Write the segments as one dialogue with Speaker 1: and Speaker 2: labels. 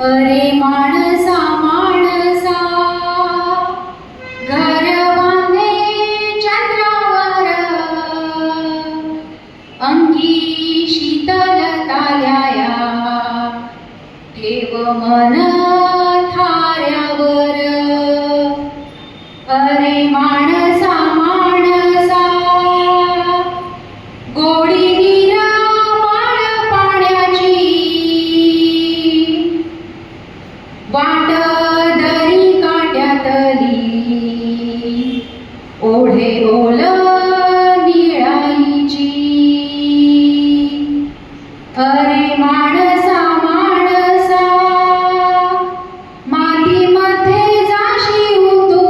Speaker 1: अरे माणसा माणसा घर बांधे चंद्रावर. अंगी शीतल ताल्याया ठेव मन थाऱ्यावर. अरे माण ओढे ओल निळाईची. अरे माणसा माणसा मातीमध्ये जाशी तू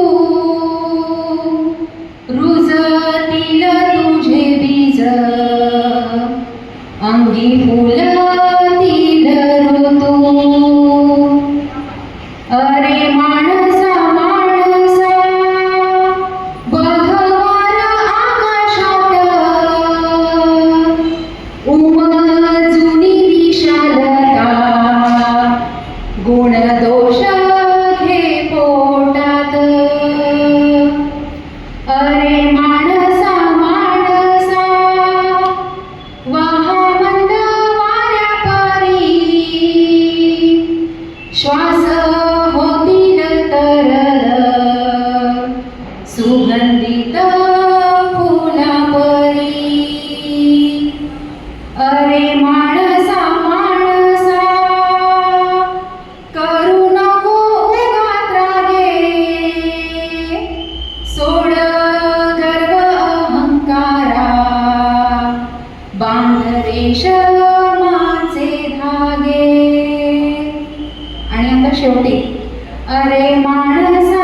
Speaker 1: रुजतील तुझे बीज. अंगी फुल अरे रेशमाचे धागे. आणि आता शेवटी अरे माणस